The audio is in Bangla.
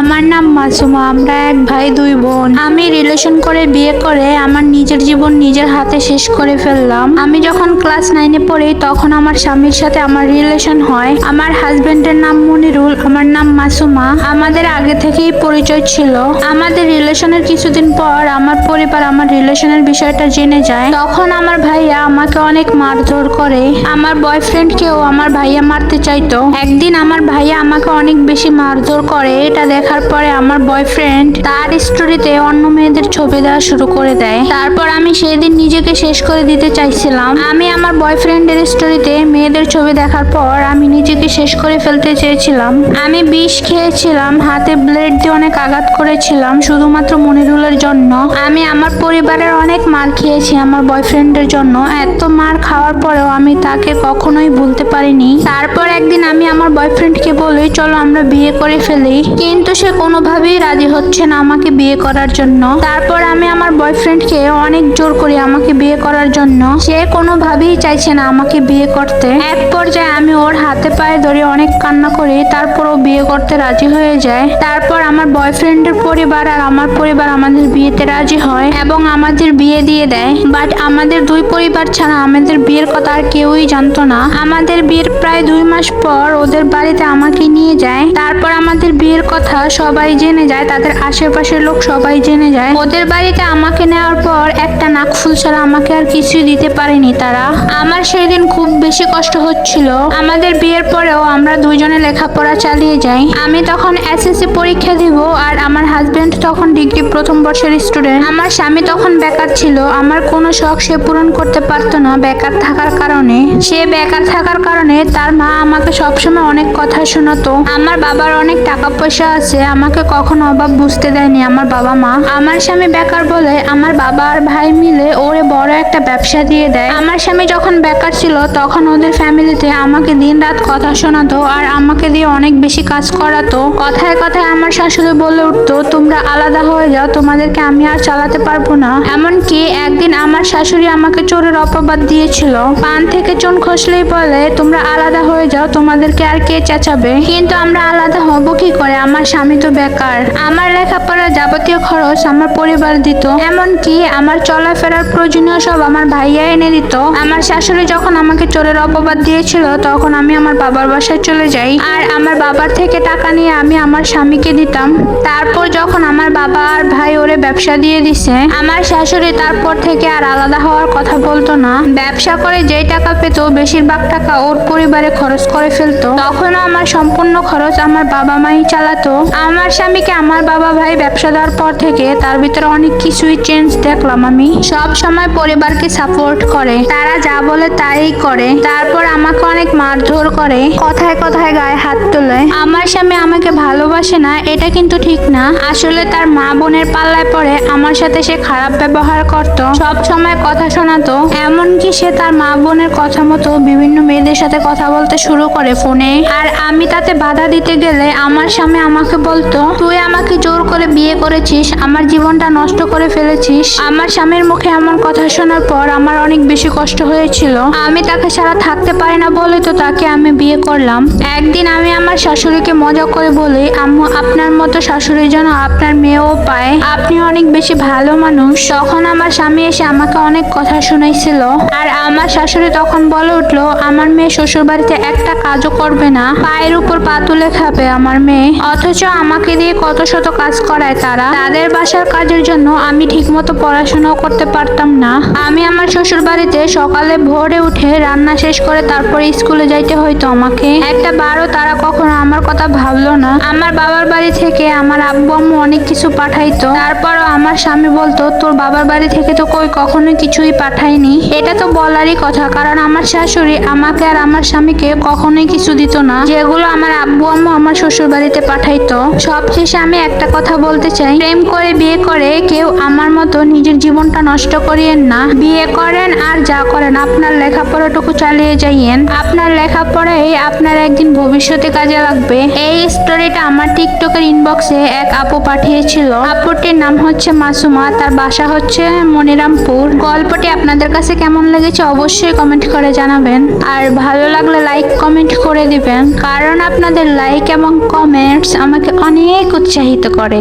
আমার নাম মাসুমা, আমরা এক ভাই, দুই বোন। আমি রিলেশন করে বিয়ে করে আমার নিজের জীবন নিজের হাতে শেষ করে ফেললাম। আমি যখন ক্লাস নাইনে পড়ি, তখন আমার স্বামীর সাথে আমার রিলেশন হয়। আমার হাজবেন্ডের নাম মনিরুল, আমার নাম মাসুমা। আমাদের আগে থেকেই পরিচয় ছিল। আমাদের রিলেশনের কিছুদিন পর আমার পরিবার আমার রিলেশনের বিষয়টা জেনে যায়। তখন আমার ভাইয়া আমাকে অনেক মারধর করে। আমার বয়ফ্রেন্ডকেও আমার ভাইয়া মারতে চাইতো। একদিন আমার ভাইয়া আমাকে অনেক বেশি মারধর করে, এটা দেখার পরে আমার বয়ফ্রেন্ড তার স্টোরিতে অন্য মেয়েদের ছবি দেওয়া শুরু করে দেয়। তারপর আমি সেদিন নিজেকে শেষ করে দিতে চাইছিলাম। আমি আমার বয়ফ্রেন্ডের স্টোরিতে মেয়েদের ছবি দেখার পর আমি নিজেকে শেষ করে ফেলতে চেয়েছিলাম। আমি বিষ খেয়েছিলাম, হাতে ব্লেড দিয়ে অনেক আঘাত করেছিলাম, শুধুমাত্র মনিরুলের জন্য। আমি আমার পরিবারের অনেক মার খেয়েছি আমার বয়ফ্রেন্ডের জন্য। এত মার খাওয়ার পরেও আমি তাকে কখনোই ভুলতে পারিনি। তারপর একদিন আমি আমার বয়ফ্রেন্ডকে বলি, চলো আমরা বিয়ে করে ফেলি। কিন্তু সে কোনোভাবেই রাজি হচ্ছে না আমাকে বিয়ে করার জন্য। তারপর আমি আমার বয়ফ্রেন্ডকে অনেক জোর করি আমাকে বিয়ে করার জন্য। সে কোনোভাবেই চাইছে না আমাকে বিয়ে করতে। এক পর্যায়ে আমি ওর হাতে পায়ে ধরে অনেক কান্না করি, তারপর ও বিয়ে করতে রাজি হয়ে যায়। তারপর আমার বয়ফ্রেন্ডের পরিবার আর আমার পরিবার আমাদের বিয়েতে রাজি হয় এবং আমাদের বিয়ে দিয়ে দেয়। বাট আমাদের দুই পরিবার ছাড়া আমাদের বিয়ের কথা আর কেউই জানতো না। আমাদের বিয়ের প্রায় দুই মাস পর ওদের বাড়িতে আমাকে নিয়ে যায়। তারপর আমাদের বিয়ের কথা সবাই জেনে যায়, তাদের আশেপাশের লোক সবাই জেনে যায়। ওদের বাড়িতে আমাকে নেওয়ার পর একটা নাকফুল ছাড়া আমাকে আর কিছুই দিতে পারেনি তারা। আমার সেই দিন খুব বেশি কষ্ট হচ্ছিল। আমাদের বিয়ের পরেও আমরা দুইজনে লেখাপড়া চালিয়ে যাই। আমি তখন এসএসসি পরীক্ষা দিব আর আমার হাজবেন্ড তখন ডিগ্রি প্রথম বর্ষের স্টুডেন্ট আমার স্বামী তখন বেকার ছিল। আমার কোনো শখ সে পূরণ করতে পারতো না বেকার থাকার কারণে। সে বেকার থাকার কারণে তার মা আমাকে সবসময় অনেক কথা শোনাতো। আমার বাবার অনেক টাকা পয়সা আছে। আমাকে কখনো অভাব বুঝতে দেয়নি আমার বাবা মা। আমার স্বামী বেকার বলে আমার বাবা আর ভাই মিলে ওরে বড় একটা ব্যবসা দিয়ে দেয়। আমার স্বামী যখন বেকার ছিল, তখন ওদের ফ্যামিলিতে আমাকে দিন রাত কথা শোনাতো আর আমাকে দিয়ে অনেক বেশি কাজ করাতো। কথায় কথায় আমার শাশুড়ি বলে উঠতো, তোমরা আলাদা হয়ে যাও, তোমাদেরকে আমি আর চালাতে পারব না। এমনকি একদিন আমার শাশুড়ি আমাকে চোরের অপবাদ দিয়েছিল। পান থেকে চুন খসলেই বলে, তোমরা আলাদা হয়ে যাও, তোমাদেরকে আর কে চেঁচাবে? কিন্তু আমরা আলাদা হব কি করে? আমার স্বামী তো বেকার। আমার লেখাপড়ার যাবতীয় খরচ আমার পরিবার দিত। এমনকি আমার চলাফেরার প্রয়োজনীয় সব আমার ভাইয়া এনে দিত। আমার শাশুড়ি যখন আমাকে চোরের অপবাদ দিয়েছিল, তখন আমি আমার বাবার বাসায় চলে যাই। আর আমার বাবার থেকে টাকা নিয়ে আমি আমার স্বামীকে দিতাম। তারপর যখন আমার বাবা আর ভাই ওরে ব্যবসা দিয়ে দিছে, আমার শাশুড়ি তারপর থেকে আর আলাদা হওয়ার কথা বলতো না। ব্যবসা করে যেই টাকা পেত, বেশিরভাগ টাকা ওর পরিবারে খরচ করে ফেলতো। তখনও আমার সম্পূর্ণ খরচ আমার বাবা মাই চালাতো। আমার স্বামীকে আমার বাবা ভাই ব্যবসা দেওয়ার পর থেকে তার ভিতরে অনেক কিছুই চেঞ্জ দেখলাম আমি। সব সময় পরিবারকে সাপোর্ট করে। তারা যা বলে তাই করে। তারপর আমাকে অনেক মারধর করে। কথায় কথায় গায়ে হাত তোলে। আমার স্বামী আমাকে ভালোবাসে না, এটা কিন্তু ঠিক না। আসলে তার মা বোনের পাল্লায় পড়ে আমার সাথে সে খারাপ ব্যবহার করত। সব সময় কথা শোনাতো। এমনকি সে তার মা বোনের কথা মতো বিভিন্ন মেয়েদের সাথে কথা বলতে শুরু করে ফোনে। আর আমি তাতে বাধা দিতে গেলে আমার স্বামী আমাকে বলতো, তুই আমাকে জোর করে বিয়ে করেছিস, আমার জীবনটা নষ্ট করে ফেলেছিস। আমার স্বামীর মুখে এমন কথা শোনার পর আমার অনেক বেশি কষ্ট হয়েছিল। আমি তাকে ছাড়া থাকতে পারি না বলে তো তাকে আমি বিয়ে করলাম। একদিন আমি আমার শাশুড়িকে মজা করে বলি, আম্মু, আপনার মতো শাশুড়ি যেন আপনার মেয়েও পায়। আপনি অনেক বেশি ভালো মানুষ। তখন আমার স্বামী এসে আমাকে অনেক কথা শুনাইছিল। আর আমার শাশুড়ি তখন বলে উঠল, আমার মেয়ে শ্বশুর বাড়িতে একটা কাজও করবে না। পায়ের উপর পা তুলে খাবে আমার মেয়ে। অথচ আমাকে দিয়ে কত শত কাজ করায় তারা, তাদের বাসার কাজের জন্য আমি ঠিকমতো পড়াশোনাও করতে পারতাম না। আমি আমার শ্বশুর বাড়িতে সকালে ভোরে উঠে রান্না শেষ করে তারপরে স্কুলে যাইতে হইতো আমাকে। একটা বারও তারা কখনো আমার কথা ভাবলো না। আমার বাবার বাড়ি থেকে আমার আব্বু আম্মু অনেক কিছু পাঠাইতো। তারপরও আমার স্বামী বলতো, তোর বাবার বাড়ি থেকে তো কই কখনো কিছুই পাঠায়নি? এটা তো বলারই কথা, কারণ আমার শাশুড়ি আমাকে আর আমার স্বামীকে কখনোই কিছু দিত না। যেগুলো আমার আব্বু আম্মু আমার শ্বশুর বাড়িতে পাঠাইতো। সবশেষে আমি একটা কথা বলতে চাই। প্রেম করে বিয়ে করে কেউ আমার মতো নিজের জীবনটা নষ্ট করিয়েন না। বিয়ে করেন আর যা করেন, আপনার লেখাপড়াটুকু চালিয়ে যাইয়েন। আপনার লেখাপড়াই আপনার একদিন ভবিষ্যতে কাজে লাগবে। এই স্টোরিটা আমার টিকটকের ইনবক্সে এক আপু পাঠিয়েছিল। আপুটির নাম হচ্ছে মাসুমা, তার বাসা হচ্ছে মনিরামপুর। গল্পটি আপনাদের কাছে কেমন লেগেছে অবশ্যই কমেন্ট করে জানাবেন। আর ভালো লাগলে লাইক কমেন্ট করে দিবেন। কারণ আপনাদের লাইক এবং কমেন্টস আমাকে অনেক উৎসাহিত করে।